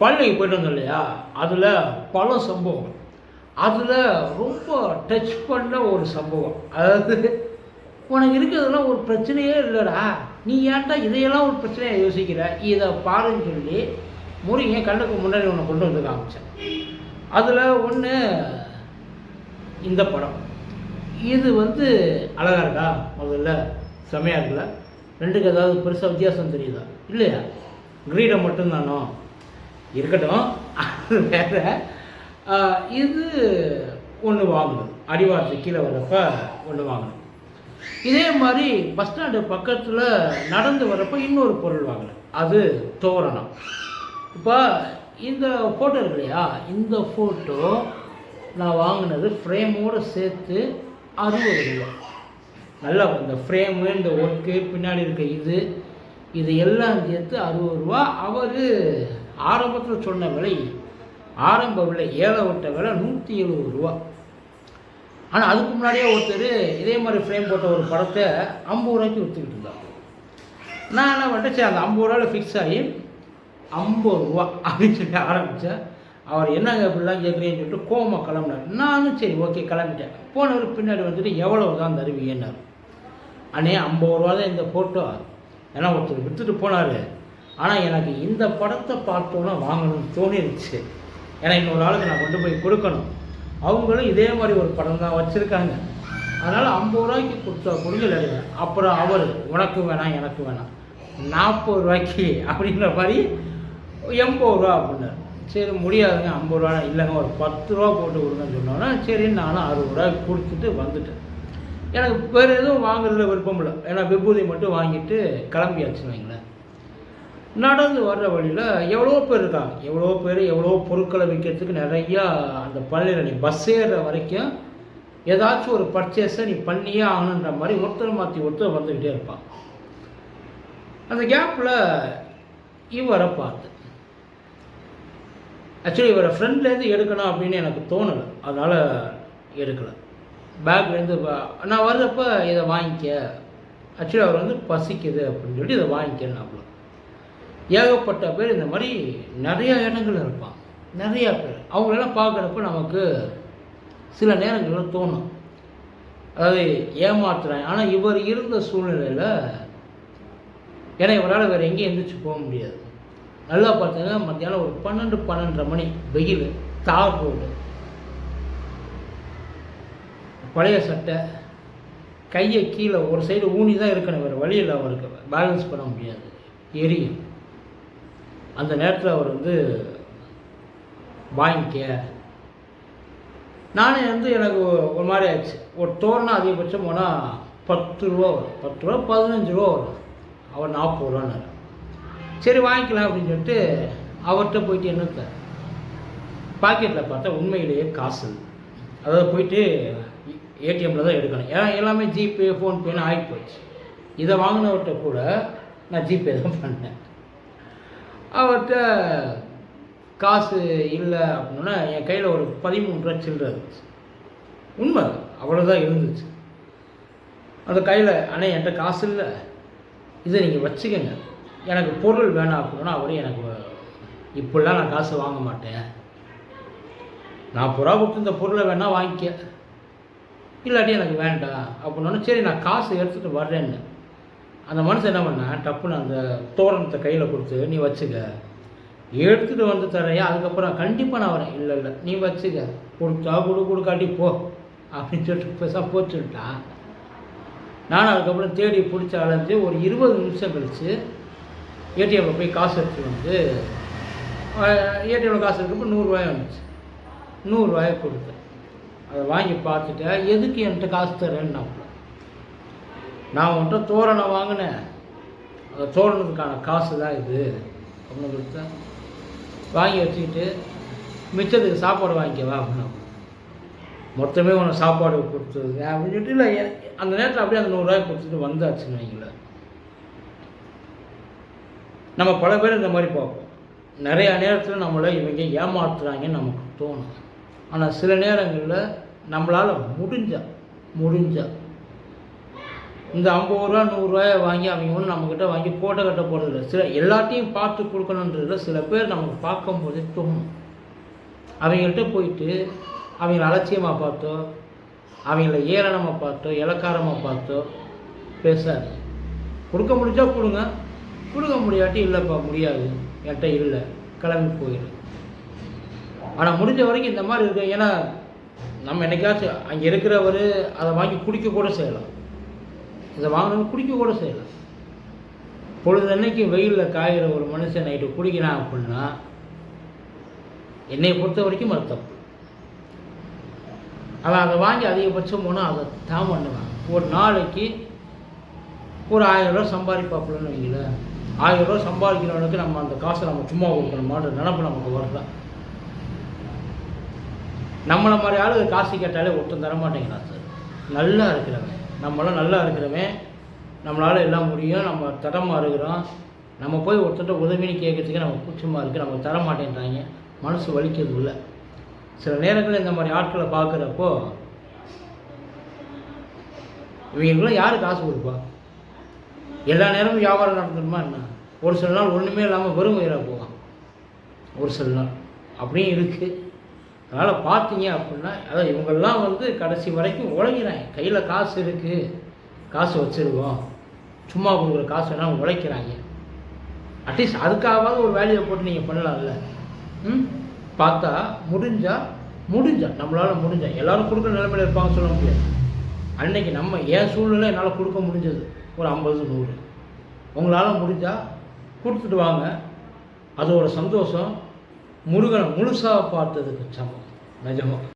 பழனிக்கு போயிட்டு வந்தோம் இல்லையா? அதில் பல சம்பவம் அதில் ரொம்ப டச் பண்ண ஒரு சம்பவம். அதாவது உனக்கு இருக்கிறதெல்லாம் ஒரு பிரச்சனையே இல்லைடா. நீ ஏன்டா இதையெல்லாம் ஒரு பிரச்சனையாக யோசிக்கிற? இதை பாருன்னு சொல்லி முருகன் கண்ணுக்கு முன்னாடி உன்னை கொண்டு வந்து காமிச்சேன். அதில் ஒன்று இந்த படம். இது வந்து அழகாக இருக்கா? முதல்ல செமையாக இருக்குல்ல? ரெண்டுக்கு ஏதாவது பெருசாக வித்தியாசம் தெரியுதா? இல்லையா? கிரீடம் மட்டும்தானோ? இருக்கட்டும். வேற. இது ஒன்று வாங்கணும் அடிவாரத்து கீழே வர்றப்ப ஒன்று வாங்கணும் இதே மாதிரி பஸ் ஸ்டாண்டு பக்கத்தில் நடந்து வரப்போ இன்னொரு பொருள் வாங்கணும் அது தோரணம். இப்போ இந்த ஃபோட்டோ இருக்கு இல்லையா? இந்த ஃபோட்டோ நான் வாங்கினது ஃப்ரேமோடு சேர்த்து அறுபது ரூபா நல்லா இந்த ஃப்ரேமு இந்த ஒர்க்கு பின்னாடி இருக்க இது இது எல்லாம் சேர்த்து அறுபது ரூபா அவர் ஆரம்பத்தில் சொன்ன விலை ஆரம்ப விலை ஏழை விட்ட விலை நூற்றி எழுபது ரூபா. ஆனால் அதுக்கு முன்னாடியே ஒருத்தர் இதே மாதிரி ஃப்ரேம் போட்ட ஒரு படத்தை ஐம்பது ரூபாய்க்கு விற்றுக்கிட்டு இருந்தார். நான் என்ன பண்ணிட்டேன்? சரி அந்த ஐம்பது ரூபாயில் ஃபிக்ஸ் ஆகி ஐம்பது ரூபா அப்படின்னு சொல்லி ஆரம்பித்தேன் அவர் என்னங்க இப்படிலாம் கேட்குறீங்கன்னு சொல்லிட்டு கோமா கிளம்புனார். நானும் சரி ஓகே கிளம்பிட்டேன். போனவர் பின்னாடி வந்துட்டு எவ்வளவு தான் தருவீங்கன்னாரு. அண்ணே ஐம்பது ரூபா தான் இந்த ஃபோட்டோ ஏன்னா ஒருத்தர் விற்றுட்டு போனார். ஆனால் எனக்கு இந்த படத்தை பார்த்தோன்னே வாங்கணும்னு தோணிருச்சு. ஏன்னா இன்னொரு ஆளுக்கு நான் கொண்டு போய் கொடுக்கணும். அவங்களும் இதே மாதிரி ஒரு படம் தான் வச்சுருக்காங்க. அதனால் ஐம்பது ரூபாய்க்கு கொடுத்தா கொடுங்க அப்புறம் அவர் உனக்கு வேணாம் எனக்கு வேணாம். நாற்பது ரூபாய்க்கு அப்படிங்கிற மாதிரி எண்பது ரூபா அப்படின்னாரு. சரி முடியாதுங்க ஐம்பது ரூபா இல்லைங்க ஒரு பத்து ரூபா போட்டு கொடுங்கன்னு சொன்னோன்னா சரி நானும் அறுபது ரூபாய்க்கு கொடுத்துட்டு வந்துட்டேன். எனக்கு வேறு எதுவும் வாங்குறதுல விருப்பம் இல்லை. ஏன்னா விபூதி மட்டும் வாங்கிட்டு கிளம்பியாச்சுன்னு வைங்களேன். நடந்து வர்ற வழியில் எவ்வளோ பேர் இருக்காங்க? எவ்வளோ பேர் எவ்வளோ பொருட்களை விற்கிறதுக்கு நிறையா அந்த பள்ளியில் நீ பஸ் ஏறுற வரைக்கும் ஏதாச்சும் ஒரு பர்ச்சேஸை நீ பண்ணியே ஆகணுன்ற மாதிரி ஒருத்தர் மாற்றி ஒருத்தர் வந்துக்கிட்டே இருப்பான். அந்த கேப்பில் இவரை பார்த்து. ஆக்சுவலி இவரை ஃப்ரெண்ட்லேருந்து எடுக்கணும் அப்படின்னு எனக்கு தோணலை. அதனால் எடுக்கலை. பேக்லேருந்து நான் வர்றப்ப இதை வாங்கிக்க. ஆக்சுவலி அவர் வந்து பசிக்குது அப்படின்னு சொல்லிட்டு இதை வாங்கிக்கிறேன் அவ்வளோ ஏகப்பட்ட பேர் இந்த மாதிரி நிறையா இடங்கள் இருப்பான் நிறையா பேர். அவங்களெல்லாம் பார்க்குறப்ப நமக்கு சில நேரங்களில் தோணும். அதாவது ஏமாத்துறேன் ஆனால் இவர் இருந்த சூழ்நிலையில் ஏன்னா இவரால் வேறு எங்கேயும் எந்திரிச்சு போக முடியாது. நல்லா பார்த்தீங்கன்னா மத்தியானம் ஒரு பன்னெண்டு பன்னெண்டரை மணி வெயில் தார் ரோடு பழைய சட்டை கையை கீழே ஒரு சைடு ஊனி தான் இருக்கணும். வேறு வழியில் அவருக்கு பேலன்ஸ் பண்ண முடியாது. எரியும். அந்த நேரத்தில் அவர் வந்து வாங்கிக்க. நானே வந்து எனக்கு ஒரு மாதிரி ஆச்சு ஒரு தோரணம் அதிகபட்சம் போனால் பத்து ரூபா வரும். பத்து ரூபா பதினஞ்சு ரூபா வரும். அவர் நாற்பது ரூபான்னாரு சரி வாங்கிக்கலாம் அப்படின்னு சொல்லிட்டு அவர்கிட்ட போயிட்டு என்னத்த பாக்கெட்டில் பார்த்தா உண்மையிலேயே காசு. அதாவது போயிட்டு ஏடிஎம்மில் தான் எடுக்கணும். ஏன்னா எல்லாமே ஜிபே ஃபோன்பேன்னு ஆகி போச்சு இதை வாங்கினவர்கிட்ட கூட நான் ஜிபே தான் பண்ணேன். அவர்கிட்ட காசு இல்லை அப்படின்னா என் கையில் ஒரு பதிமூணு ரூபா சில்லறை இருந்துச்சு. உண்மை அவ்வளோதான் இருந்துச்சு. அந்த கையில் அண்ணே என்கிட்ட காசு இல்லை. இதை நீங்கள் வச்சுக்கோங்க. எனக்கு பொருள் வேணாம் அப்படின்னா அவரு எனக்கு இப்படிலாம் நான் காசு வாங்க மாட்டேன். நாற்பது ரூபா கொடுத்து இந்த பொருளை வேணால் வாங்கிக்க. இல்லாட்டி எனக்கு வேண்டாம். அப்படின்னா சரி நான் காசு எடுத்துகிட்டு வர்றேன்னு. அந்த மனுஷன் என்ன பண்ணேன் டப்புன்னு அந்த தோரணத்தை கையில் கொடுத்து நீ வச்சுக்க. எடுத்துகிட்டு வந்து தரையா அதுக்கப்புறம் கண்டிப்பாக நான் வரேன். இல்லை இல்லை. நீ வச்சுக்க. கொடுத்தா கொடு கொடுக்காட்டி போ. அப்படின்னு சொல்லிட்டு பெருசாக போச்சுட்டான் நானும் அதுக்கப்புறம் தேடி பிடிச்சி அலைஞ்சு ஒரு இருபது நிமிஷம் கழித்து ஏடிஎம்மில் போய் காசு எடுத்து வந்து ஏடிஎம்மில் காசு எடுக்கப்போ நூறுரூவாய் வந்துச்சு. நூறுரூவாயை கொடுத்தேன். அதை வாங்கி பார்த்துட்டேன். எதுக்கு என்கிட்ட காசு தரேன்னு நான் நான் உன்கிட்ட தோரணை வாங்கினேன். அந்த தோரணத்துக்கான காசு தான் இது. அப்படின்னு கொடுத்தேன் வாங்கி வச்சுக்கிட்டு மிச்சத்துக்கு சாப்பாடு வாங்கிக்கவா அப்படின்னா மொத்தமே உனக்கு சாப்பாடு கொடுத்தது அப்படின்னு சொல்லிட்டு இல்லை அந்த நேரத்தில் அப்படியே அந்த நூறுரூவாய் கொடுத்துட்டு வந்தாச்சுன்னு வைங்களேன். நம்ம பல பேர் இந்த மாதிரி பார்ப்போம். நிறையா நேரத்தில் நம்மளை இவங்க ஏமாத்துறாங்கன்னு நமக்கு தோணும். ஆனால் சில நேரங்களில் நம்மளால் முடிஞ்சா முடிஞ்சால் இந்த ஐம்பது ரூபா நூறுரூவாயை வாங்கி அவங்க ஒன்றும் நம்மக்கிட்ட வாங்கி போட்ட கட்ட போகிறதில்ல சில எல்லாத்தையும் பார்த்து கொடுக்கணுன்றதுல சில பேர் நமக்கு பார்க்கும்போது தோணும் அவங்கள்ட்ட போயிட்டு அவங்கள அலட்சியமாக பார்த்தோ அவங்கள ஏளனமாக பார்த்தோ இலக்காரமாக பார்த்தோ பேசாது. கொடுக்க முடிஞ்சா கொடுங்க. கொடுக்க முடியாட்டி இல்லைப்பா முடியாது. என்கிட்ட இல்லை. கிளம்பி போயிடு ஆனால் முடிஞ்ச வரைக்கும் இந்த மாதிரி இருக்கு ஏன்னா நம்ம என்னைக்காச்சும் அங்கே இருக்கிறவர் அதை வாங்கி குடிக்க கூட செய்யலாம். இதை வாங்கினவங்க குடிக்க கூட செய்யலாம் பொழுதன்னைக்கு வெயிலில் காய்கிற ஒரு மனுஷன் நைட்டு குடிக்கிறான் அப்படின்னா என்னை பொறுத்த வரைக்கும் அது தப்பு. அவன் அதை வாங்கி அதிகபட்சம் போனால் அதை தான் பண்ணுவான். ஒரு நாளைக்கு ஒரு ஆயிரம் ரூபா சம்பாதிப்பாப்புலன்னு வைங்களேன் ஆயிரம் ரூபா சம்பாதிக்கிறவனுக்கு நம்ம அந்த காசை நம்ம சும்மா கொடுக்கணுமான்ற நினப்பு நமக்கு வரலாம் நம்மளை மாதிரி ஆளு காசு கேட்டாலே ஒட்டும் தர மாட்டேங்கிறான் சார். நல்லா இருக்கிறவன். நம்மளாம் நல்லா இருக்கிறவன் நம்மளால் எல்லாம் முடியும் நம்ம தரமாக இருக்கிறோம். நம்ம போய் ஒருத்தர்கிட்ட உதவின்னு கேட்கறதுக்கு நம்ம கூச்சமாக இருக்குது நம்ம தர மாட்டேன்றாங்க மனசு வலிக்கிறது இல்லை. சில நேரங்களில் இந்த மாதிரி ஆட்களை பார்க்குறப்போ இவங்களுக்குலாம் யார் காசு கொடுப்பா? எல்லா நேரமும் வியாபாரம் நடந்துருமா என்ன? ஒரு சில நாள் ஒன்றுமே இல்லாமல் வெறும் வயிறாக போவான். ஒரு சில நாள். அப்படியும் இருக்குது அதனால் பார்த்தீங்க அப்படின்னா அதான் இவங்கெல்லாம் வந்து கடைசி வரைக்கும் உழைக்கிறாங்க. கையில் காசு இருக்குது காசு வச்சுருக்கோம் சும்மா கொடுக்குற காசு வேணால் உழைக்கிறாங்க. அட்லீஸ்ட் அதுக்காகவாவது ஒரு வேலையை போட்டு நீங்கள் பண்ணலாம்ல. ம்? பார்த்தா முடிஞ்சால் முடிஞ்சா நம்மளால் முடிஞ்சா எல்லோரும் கொடுக்குற நிலைமையில் இருப்பாங்க சொல்ல முடியாது. அன்னைக்கு நம்ம ஏன் சூழ்நிலை என்னால் கொடுக்க முடிஞ்சது? ஒரு ஐம்பது நூறு. உங்களால் முடிஞ்சால் கொடுத்துட்டு வாங்க. அதோட சந்தோஷம் முருகனை முழுசாக பார்த்ததுக்கு சமம். 那就好。